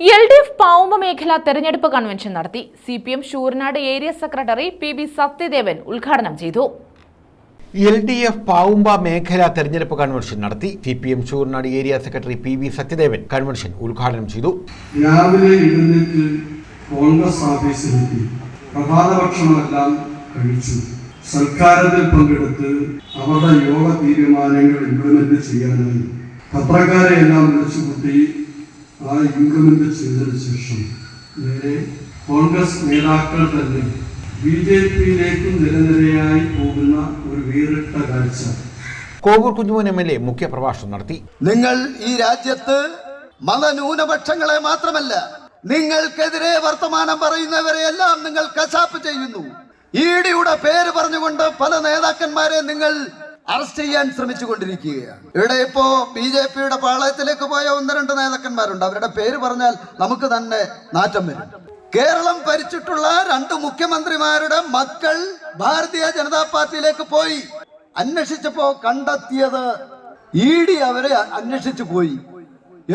L D F Pavumba മേഖല തെരഞ്ഞെടുപ്പ് convention നടത്തി. C P M Sooranad area secretary P B Sathyadevan ഉദ്ഘാടനം ചെയ്തു. എൽ ഡി എഫ് പാവുമ്പ മേഖല തെരഞ്ഞെടുപ്പ് കൺവെൻഷൻ നടത്തി. C P M Choornad area secretary P V Sathyadevan convention ഉദ്ഘാടനം ചെയ്തു. രാവിലെ എഴുന്നേറ്റ് കോൺഗ്രസ് ഓഫീസിലെത്തി പ്രഭാത ഭക്ഷണമെല്ലാം കഴിച്ചു. സൽക്കാരത്തിൽ പങ്കെടുത്ത് അവരുടെ യോഗ തീരുമാനങ്ങൾ ഇംപ്ലിമെന്റ് ചെയ്യാനായി. പത്രക്കാരെ എല്ലാം വിളിച്ചുകൂട്ടി ആ ഇൻകമിന്റെ ചെയ്തതിന് ശേഷം നേരെ കോൺഗ്രസ് നേതാക്കൾ തന്നെ ബി ജെ പിയിലേക്കും നിരനിരയായി പോകുന്ന ഒരു വേറിട്ട കാഴ്ച. Kovoor Kunjumon M L A മുഖ്യപ്രഭാഷണം നടത്തി. നിങ്ങൾ ഈ രാജ്യത്ത് മതന്യൂനപക്ഷങ്ങളെ മാത്രമല്ല നിങ്ങൾക്കെതിരെ വർത്തമാനം പറയുന്നവരെ എല്ലാം നിങ്ങൾ കശാപ്പ് ചെയ്യുന്നു. ഈടിയുടെ പേര് പറഞ്ഞുകൊണ്ട് പല നേതാക്കന്മാരെ നിങ്ങൾ അറസ്റ്റ് ചെയ്യാൻ ശ്രമിച്ചു കൊണ്ടിരിക്കുകയാണ് ഇവിടെ ഇപ്പോ ബി ജെ പിയുടെ പാളയത്തിലേക്ക് പോയ ഒന്ന് രണ്ട് നേതാക്കന്മാരുണ്ട്. അവരുടെ പേര് പറഞ്ഞാൽ നമുക്ക് തന്നെ നാറ്റം വരും. കേരളം ഭരിച്ചിട്ടുള്ള രണ്ട് മുഖ്യമന്ത്രിമാരുടെ മക്കൾ ഭാരതീയ ജനതാ പാർട്ടിയിലേക്ക് പോയി. അന്വേഷിച്ചപ്പോ കണ്ടെത്തിയത് ഇ ഡി അവരെ അന്വേഷിച്ചു പോയി.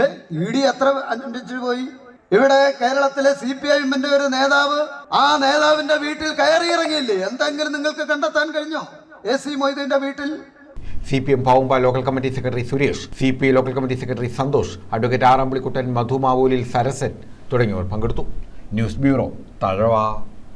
ഏ ഇ ഡി എത്ര അന്വേഷിച്ചു പോയി? ഇവിടെ കേരളത്തിലെ സി പി ഐ എമ്മിന്റെ ഒരു നേതാവ് ആ നേതാവിന്റെ വീട്ടിൽ കയറി ഇറങ്ങിയില്ലേ എന്തെങ്കിലും നിങ്ങൾക്ക് കണ്ടെത്താൻ കഴിഞ്ഞോ? എ സി മൊയ്തീന്റെ വീട്ടിൽ? C P M Pavumba local committee secretary Suresh C P I local committee secretary Santhosh advocate Arambalikuttan Madhu മാവൂലിൽ Sarasan തുടങ്ങിയവർ പങ്കെടുത്തു. News bureau Thazhava.